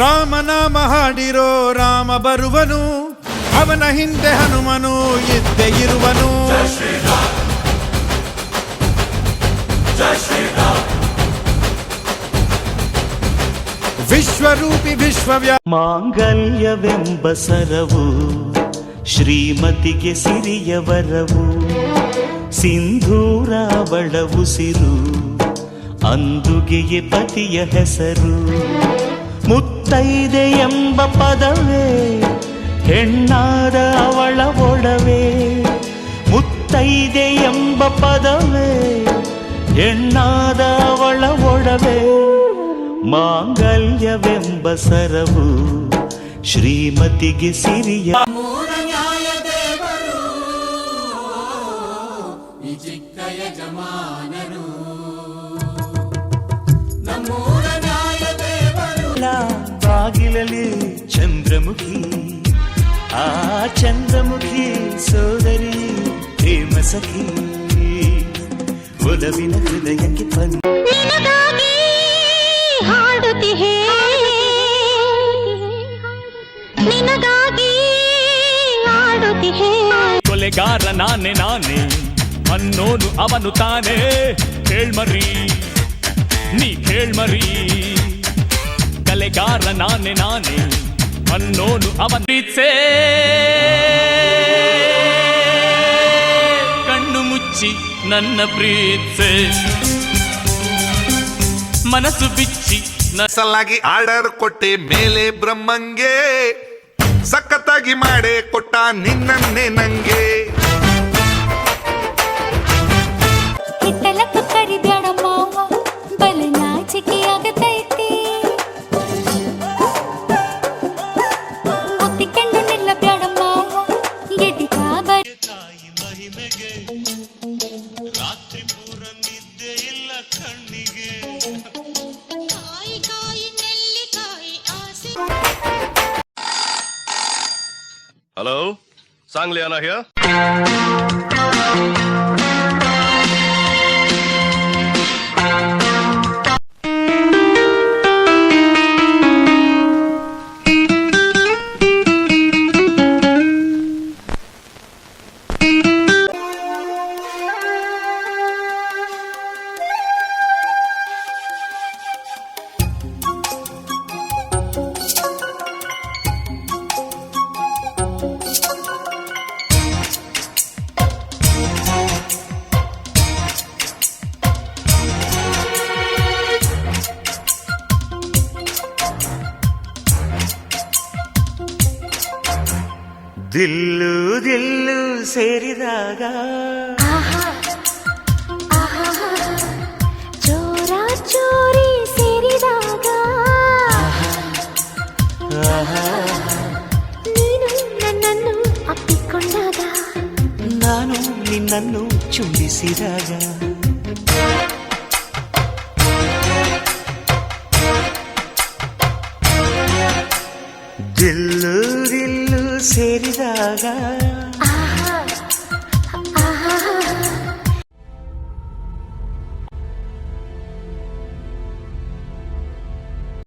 ರಾಮನಾಮ ಹಾಡಿರೋ ರಾಮ ಬರುವನು, ಅವನ ಹಿಂದೆ ಹನುಮನು ಇದ್ದೇ ಇರುವನು. ವಿಶ್ವರೂಪಿ ವಿಶ್ವವ್ಯಾ ಮಾಂಗಲ್ಯವೆಂಬ ಸರವು, ಶ್ರೀಮತಿಗೆ ಸಿರಿಯ ವರವು ಸಿಂಧೂರ ಅವಳ ಉಸಿರು, ಅಂದುಗೆಯೇ ಪತಿಯ ಹೆಸರು. ಮುತ್ತೈದೆ ಎಂಬ ಪದವೇ, ಹೆಣ್ಣಾದ ಅವಳ ಒಡವೆ. ಮುತ್ತೈದೆ ಎಂಬ ಪದವೇ, ಹೆಣ್ಣಾದ ಅವಳ ಒಡವೆ. ಮಾಂಗಲ್ಯವೆಂಬ ಸರವು ಶ್ರೀಮತಿಗೆ ಸಿರಿಯ ಚಂದ್ರಮುಖಿ ಆ ಚಂದ್ರಮುಖಿ ಸೋದರಿ ಪ್ರೇಮ ಸಖಿ. ಒಲವಿನ ಹೃದಯಕ್ಕೆ ಬಂದ ನಿನಗಾಗಿ ಹಾಡುತ್ತಿಹೆ ನಿನಗಾಗಿ ಹಾಡುತ್ತಿಹೆ ಕೊಲೆಗಾರ ನಾನೇ ನಾನೇ. ಅನ್ನೋನು ಅವನು ತಾನೇ. ಹೇಳ್ಮರಿ ನೀ ಹೇಳ್ಮರಿ ಕಲೆಗಾರ ನಾನೇ ನಾನೇ. ಅನ್ನೋನು ಅವನ ಪ್ರೀತ್ಸೆ. ಕಣ್ಣು ಮುಚ್ಚಿ ನನ್ನ ಪ್ರೀತ್ಸೆ. ಮನಸ್ಸು ಬಿಚ್ಚಿ ನಸಲಾಗಿ ಸಲಾಗಿ ಆರ್ಡರ್ ಕೊಟ್ಟೆ ಮೇಲೆ ಬ್ರಹ್ಮಂಗೆ. ಸಖತ್ತಾಗಿ ಮಾಡೇ ಕೊಟ್ಟ ನಿನ್ನನ್ನೇ ನಂಗೆ. ಬರಿ ಕಾಯಿ ಕಾಯಿ ನೆಲ್ಲಿಕಾಯಿ ಆಸೆ Hello? Sangliana here? ದಿಲ್ಲು ದಿಲ್ಲು ಸೇರಿದಾಗ ಚೋರ ಚೋರಿ ಸೇರಿದಾಗ ನೀನು ನನ್ನನ್ನು ಅಪ್ಪಿಕೊಂಡಾಗ ನಾನು ನಿನ್ನನ್ನು ಚುಂಬಿಸಿದಾಗ ದಿಲ್ಲು ದಿಲ್ಲು ಸೇರಿದಾಗ